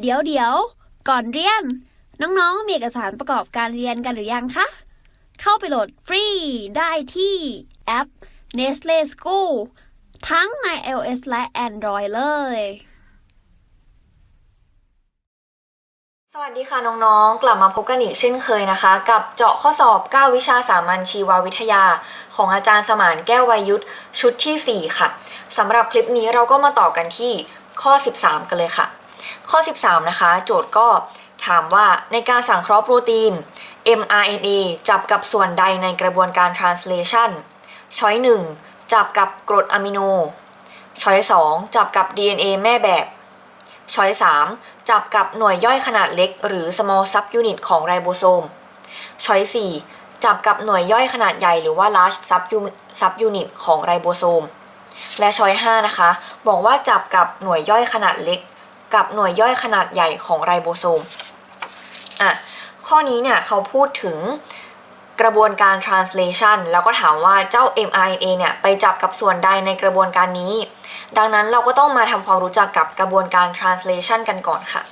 เดี๋ยวเดี๋ยว ก่อนเรียน น้องๆ มีเอกสารประกอบการเรียนกันหรือยังคะ เข้าไปโหลดฟรีได้ที่แอป Nestle School ทั้งใน iOS และ Android เลย สวัสดีค่ะน้องๆ กลับมาพบกันอีกเช่นเคยนะคะ กับเจาะข้อสอบ 9 วิชาสามัญชีววิทยา ของอาจารย์สมานแก้ววัยยุทธชุดทีสี่4 ค่ะสำหรับคลิปนี้เราก็มาต่อกันที่ข้อ 13 กันเลยค่ะ ข้อ 13 นะคะ โจทย์ก็ถามว่าในการสังเคราะห์โปรตีน mRNA จับกับส่วนใดในกระบวนการ translation ช้อย1จับกับกรดอะมิโน ช้อย2จับกับ DNA แม่แบบ ช้อย3จับกับหน่วยย่อยขนาดเล็ก หรือ small subunit ของไรโบโซม ช้อย4จับกับหน่วยย่อยขนาดใหญ่หรือว่า large subu- subunit ของไรโบโซม และช้อย5นะคะ บอกว่าจับกับหน่วยย่อยขนาดเล็ก กับหน่วยย่อยขนาดใหญ่ของไรโบโซมอะข้อนี้เนี่ยเขาพูดถึงกระบวนการ translation แล้วก็ถามว่าเจ้า mRNA เนี่ยไปจับกับส่วนใดในกระบวนการนี้ ดังนั้นเราก็ต้องมาทำความรู้จักกับกระบวนการ translation กันก่อนค่ะ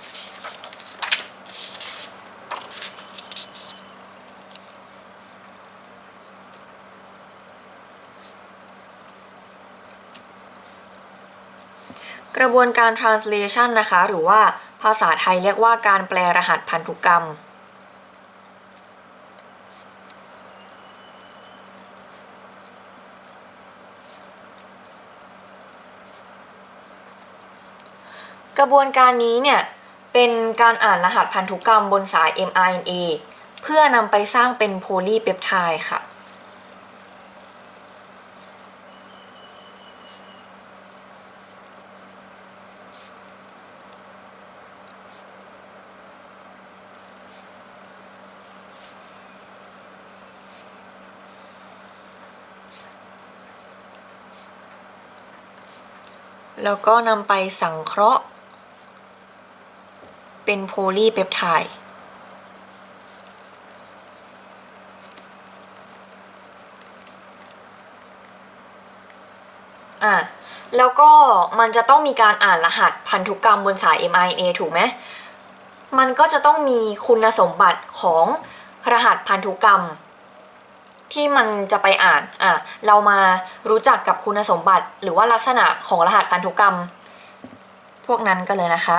ก ระบวนการ translation นะคะ หรือว่าภาษาไทยเรียกว่าการแปลรหัสพันธุกรรม กระบวนการนี้เนี่ย เป็นการอ่านรหัสพันธุกรรมบนสาย mRNA เพื่อนำไปสร้างเป็นโพลีเปปไทด์ค่ะ แล้วก็นำไปสังเคราะห์ เป็นโพลีเปปไทด์อะแล้วก็มันจะต้องมีการอ่านรหัสพันธุกรรมบนสาย mRNA ถูกไหม มันก็จะต้องมีคุณสมบัติของรหัสพันธุกรรม ที่มันจะไปอ่านอะเรามารู้จักกับคุณสมบัติ หรือว่าลักษณะของรหัสพันธุกรรม พวกนั้นกันเลยนะคะ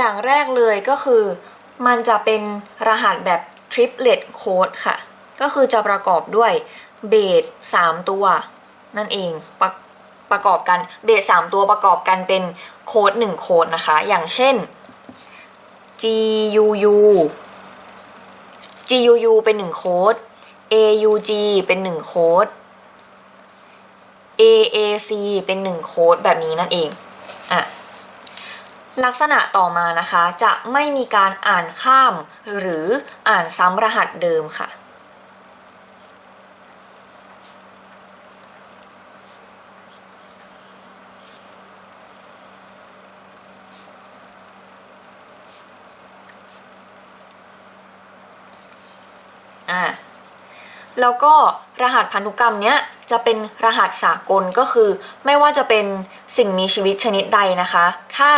อย่างแรกเลยก็คือ มันจะเป็นรหัสแบบ triplet code ค่ะ ก็คือจะประกอบด้วยเบส3ตัว นั่นเองประประกอบกันเบส3ตัวประกอบกันเป็นโค้ด1โค้ดนะคะ อย่างเช่น GUU GUU เป็น1โค้ด AUG เป็น1โค้ด AAC เป็น1โค้ดแบบนี้นั่นเอง อะ ลักษณะต่อมานะคะจะไม่มีการอ่านข้าม หรืออ่านซ้ำรหัสเดิมค่ะ อ่าแล้วก็รหัสพันธุกรรมเนี้ยจะเป็นรหัสสากลก็คือ ไม่ว่าจะเป็นสิ่งมีชีวิตชนิดใดนะคะ ถ้า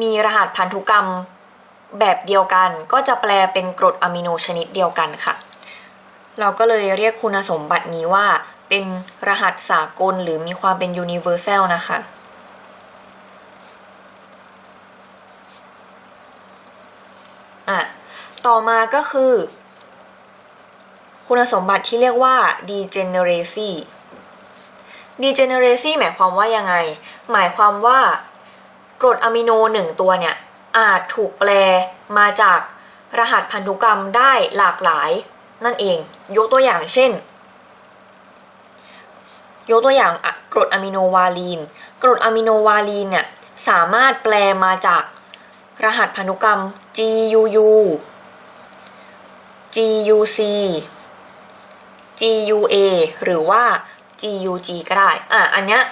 มีรหัสพันธุกรรมแบบเดียวกัน ก็จะแปลเป็นกรดอะมิโนชนิดเดียวกันค่ะ เราก็เลยเรียกคุณสมบัตินี้ว่าเป็นรหัสสากลหรือมีความเป็น universal นะคะ อะ ต่อมาก็คือ คุณสมบัติที่เรียกว่า degeneracy degeneracy หมายความว่ายังไง หมายความว่า กรดอะมิโนหนึ่งตัวเนี่ยอาจถูกแปลมาจากรหัสพันธุกรรมได้หลากหลายนั่นเอง ยกตัวอย่างเช่น ยกตัวอย่างกรดอะมิโนวาลีน กรดอะมิโนวาลีนเนี่ยสามารถแปลมาจากรหัสพันธุกรรม GUU GUC GUA หรือว่า GUG ก็ได้ อะ อันเนี้ย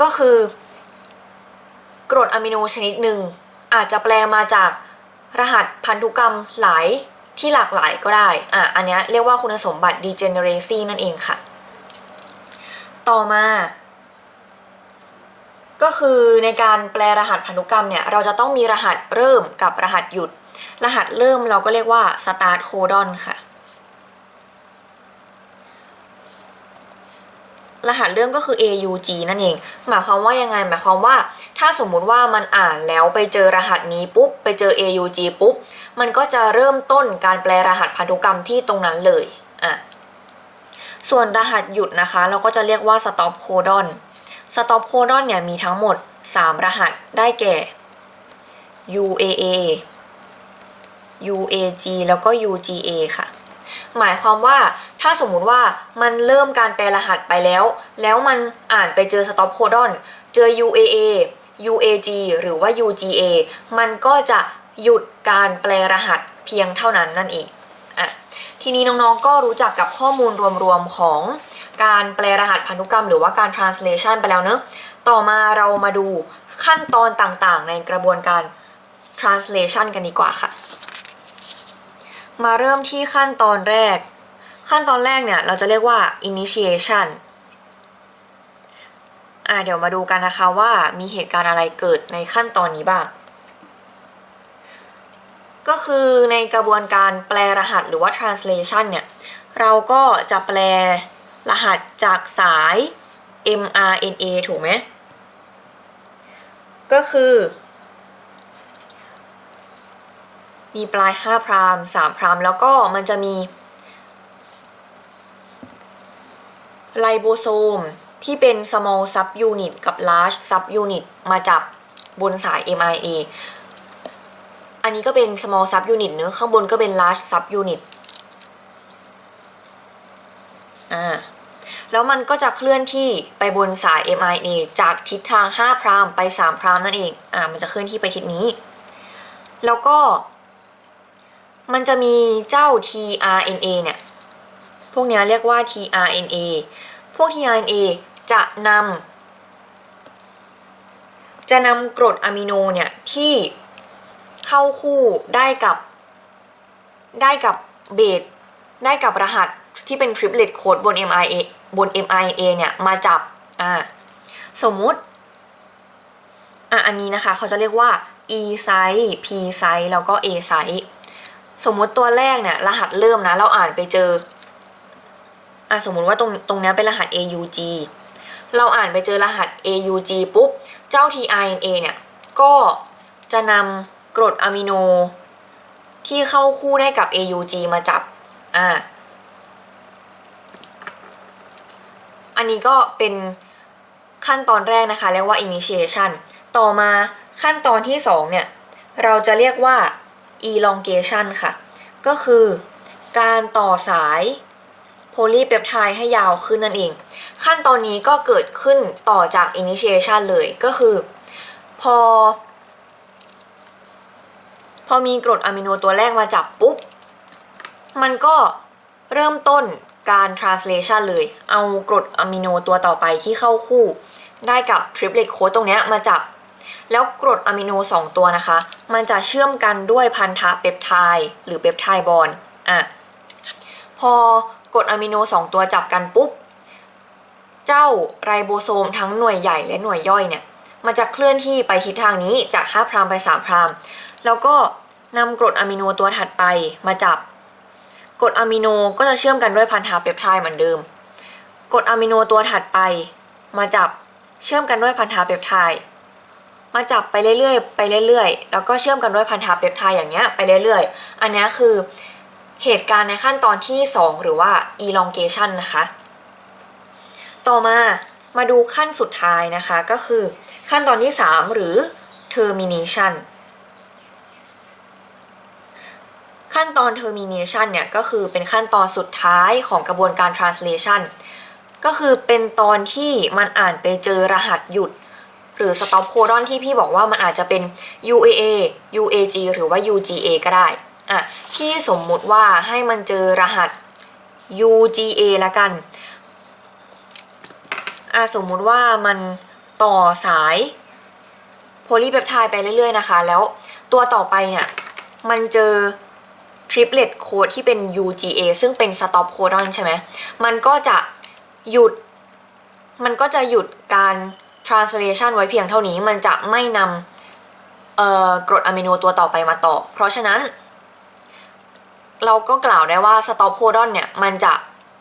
ก็คือ กรดอะมิโนชนิดหนึ่ง อาจจะแปลมาจากรหัสพันธุกรรมหลายที่หลากหลายก็ได้ อะ อันนี้เรียกว่าคุณสมบัติ degeneracy นั่นเองค่ะ ต่อมา ก็คือในการแปลรหัสพันธุกรรมเนี่ย เราจะต้องมีรหัสเริ่มกับรหัสหยุด รหัสเริ่มเราก็เรียกว่า start codon ค่ะ รหัสเริ่มก็คือ AUG นั่นเอง หมายความว่ายังไง หมายความว่า ถ้าสมมุติว่ามันอ่านแล้วไปเจอรหัสนี้ปุ๊บ ไปเจอ AUG ปุ๊บ มันก็จะเริ่มต้นการแปลรหัสพันธุกรรมที่ตรงนั้นเลย อะ ส่วนรหัสหยุดนะคะ เราก็จะเรียกว่า stop codon stop codon เนี่ยมีทั้งหมด 3 รหัส ได้แก่ UAA UAG แล้วก็ UGA ค่ะ หมายความว่า ถ้าสมมุติว่ามันเริ่มการแปลรหัสไปแล้ว แล้วมันอ่านไปเจอ stop codon เจอ UAA UAG หรือว่า UGA มันก็จะหยุดการแปลรหัสเพียงเท่านั้นนั่นเองอะทีนี้น้องๆ ก็รู้จักกับข้อมูลรวมๆ ของการแปลรหัสพันธุกรรม หรือว่าการ translation ไปแล้วเนอะต่อมาเรามาดูขั้นตอนต่างๆ ในกระบวนการ translation กันดีกว่าค่ะ มาเริ่มที่ขั้นตอนแรก ขั้นตอนแรกเนี่ยเราจะเรียกว่า initiation อ่าเดี๋ยวมาดูกันนะคะว่ามีเหตุการณ์อะไรเกิดในขั้นตอนนี้บ้าง ก็คือในกระบวนการแปลรหัสหรือว่า translation เนี่ย เราก็จะแปลรหัสจากสาย mRNA ถูกไหม ก็คือ มีปลาย 5 พราม 3 พราม แล้วก็มันจะมี ไลโบโซมที่เป็น small subunit กับ large subunit มาจับบนสาย mRNA อันนี้ก็เป็น small subunit เนื้อข้างบนก็เป็น large subunit อ่า แล้วมันก็จะเคลื่อนที่ไปบนสาย mRNA จากทิศทาง5พรามไป3พรามนั่นเอง อ่า มันจะเคลื่อนที่ไปทิศนี้ แล้วก็ มันจะมีเจ้า tRNA เนี่ย พวกนี้เรียกว่า tRNA พวก tRNA จะนำจะนำกรดอะมิโนเนี่ยที่เข้าคู่ได้กับได้กับเบสได้กับรหัสที่เป็นทริปเลตโค้ดบน mRNA บน mRNA เนี่ยมาจับอ่าสมมุติอะอันนี้นะคะเขาจะเรียกว่า e site p site แล้วก็ a site สมมุติตัวแรกเนี่ยรหัสเริ่มนะ เราอ่านไปเจอ อะสมมุติว่าตรงตรงนี้เป็นรหัส AUG เราอ่านไปเจอรหัส AUG ปุ๊บ เจ้า tRNA เนี่ย ก็จะนำกรดอะมิโน ที่เข้าคู่ได้กับ AUG มาจับ อ่า อันนี้ก็เป็นขั้นตอนแรกนะคะ เรียกว่า initiation ต่อมาขั้นตอนที่ 2 เนี่ย เราจะเรียกว่า elongation ค่ะ ก็คือการต่อสาย โพลีเปปไทด์ให้ยาวขึ้นนั่นเอง ขั้นตอนนี้ก็เกิดขึ้นต่อจาก initiation เลยก็คือพอ พอมีกรดอะมิโนตัวแรกมาจับปุ๊บ มันก็เริ่มต้นการ translation เลย เอากรดอะมิโนตัวต่อไปที่เข้าคู่ ได้กับ triplet code ตรงเนี้ยมาจับ แล้วกรดอะมิโน 2 ตัวนะคะ มันจะเชื่อมกันด้วยพันธะเปปไทด์หรือเปปไทด์บอนด์อะ พอ กรดอะมิโน2ตัวจับกันปุ๊บ เจ้าไรโบโซมทั้งหน่วยใหญ่และหน่วยย่อยเนี่ย มันจะเคลื่อนที่ไปทิศทางนี้จาก5พรามไป3พรามแล้วก็นำกรดอะมิโนตัวถัดไปมาจับกรดอะมิโนก็จะเชื่อมกันด้วยพันธะเปปไทด์เหมือนเดิมกรดอะมิโนตัวถัดไป มาจับเชื่อมกันด้วยพันธะเปปไทด์มาจับไปเรื่อยๆไปเรื่อยๆ แล้วก็เชื่อมกันด้วยพันธะเปปไทด์อย่างเงี้ยไปเรื่อยๆ อันนี้คือ เหตุการณ์ในขั้นตอนที่ 2 หรือว่า elongation นะคะ ต่อมามาดูขั้นสุดท้ายนะคะก็คือขั้นตอนที่ 3 หรือ termination ขั้นตอน termination เนี่ยก็คือเป็นขั้นตอนสุดท้ายของกระบวนการ translation ก็คือเป็นตอนที่มันอ่านไปเจอรหัสหยุด หรือ stop codon ที่พี่บอกว่ามันอาจจะเป็น UAA UAG หรือว่า UGA ก็ได้ อะพี่สมมุติว่าให้มันเจอรหัส UGA ละกันอะสมมุติว่ามันต่อสายโพลีเปปไทด์ไปเรื่อยๆนะคะ แล้วตัวต่อไปเนี่ย มันเจอทริปเลตโคดที่เป็น UGA ซึ่งเป็น stop codon ใช่ไหมมันก็จะหยุด มันก็จะหยุดการ translation ไว้เพียงเท่านี้ มันจะไม่นำกรดอะมิโนตัวต่อไปมาต่อ เพราะฉะนั้น เราก็กล่าวได้ว่า stop codon เนี่ยมันจะ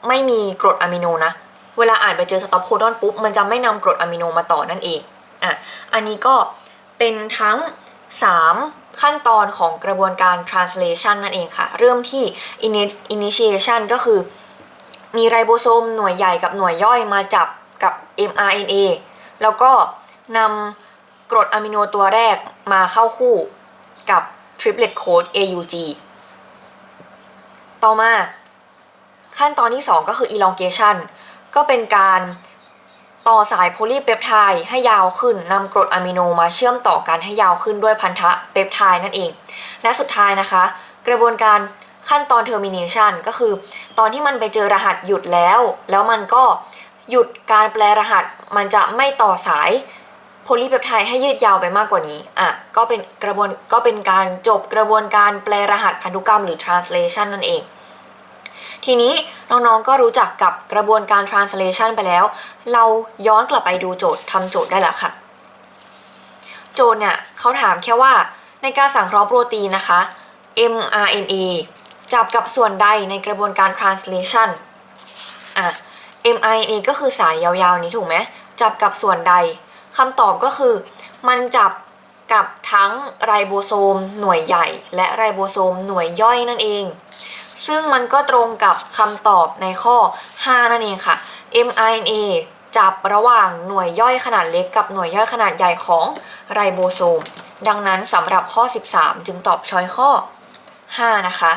ไม่มีกรดอะมิโนนะ เวลาอ่านไปเจอ stop codon ปุ๊บมันจะไม่นำกรดอะมิโนมาต่อนั่นเองอะอันนี้ก็เป็นทั้ง 3 ขั้นตอนของกระบวนการ translation นั่นเองค่ะ เริ่มที่ initiation ก็คือ มีไรโบโซมหน่วยใหญ่กับหน่วยย่อยมาจับกับ mRNA แล้วก็นำกรดอะมิโนตัวแรกมาเข้าคู่กับ triplet code AUG ต่อมาขั้นตอนที่ 2 ก็คือ elongation ก็เป็นการต่อสายโพลีเปปไทด์ให้ยาวขึ้นนำกรดอะมิโนมาเชื่อมต่อกันให้ยาวขึ้นด้วยพันธะเปปไทด์นั่นเอง และสุดท้ายนะคะ กระบวนการขั้นตอน termination ก็คือ ตอนที่มันไปเจอรหัสหยุดแล้ว แล้วมันก็หยุดการแปลรหัสมันจะไม่ต่อสาย ลีเปปไทด์ให้ยืดยาวไปมากกว่านี้อะก็เป็นกระบวนก็เป็นการจบกระบวนการแปลรหัสพันธุกรรมหรือ translation นั่นเอง ทีนี้น้องๆก็รู้จักกับกระบวนการ translation ไปแล้ว เราย้อนกลับไปดูโจทย์ทำโจทย์ได้แล้วค่ะ โจทย์เนี่ยเขาถามแค่ว่าในการสังเคราะห์โปรตีนนะคะ mRNA จับกับส่วนใดในกระบวนการ translation อะ mRNA ก็คือสายยาวๆนี้ถูกไหม จับกับส่วนใดำตอบก็คือ มันจับกับทั้งไรโบโซมหน่วยใหญ่ และไรโบโซมหน่วยย่อยนั่นเอง ซึ่งมันก็ตรงกับคำตอบในข้อ 5 นั่นเองค่ะ mRNA จับระหว่างหน่วยย่อยขนาดเล็กกับหน่วยย่อยขนาดใหญ่ของไรโบโซม ดังนั้นสำหรับข้อ 13 จึงตอบช้อยข้อ 5 นะคะ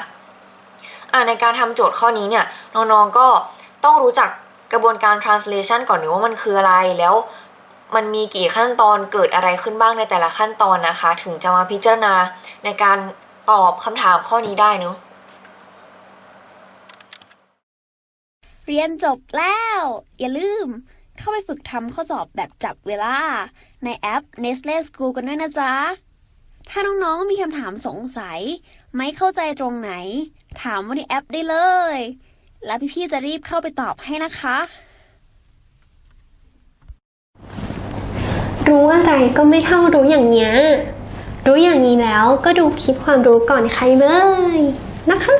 อ่าในการทำโจทย์ข้อนี้เนี่ยน้องๆก็ต้องรู้จักกระบวนการ translation ก่อนหนึ่งว่ามันคืออะไรแล้ว มันมีกี่ขั้นตอนเกิดอะไรขึ้นบ้างในแต่ละขั้นตอนนะคะ ถึงจะมาพิจารณาในการตอบคำถามข้อนี้ได้เนอะเรียนจบแล้ว อย่าลืม เข้าไปฝึกทำข้อสอบแบบจับเวลา ในแอป Nestle School กันด้วยนะจ๊ะ ถ้าน้องๆมีคำถามสงสัย ไม่เข้าใจตรงไหน ถามว่าในแอปได้เลย แล้วพี่ๆจะรีบเข้าไปตอบให้นะคะ รู้อะไรก็ไม่เท่ารู้อย่างเนี้ย รู้อย่างนี้แล้วก็ดูคลิปความรู้ก่อนใครเลยนะคะ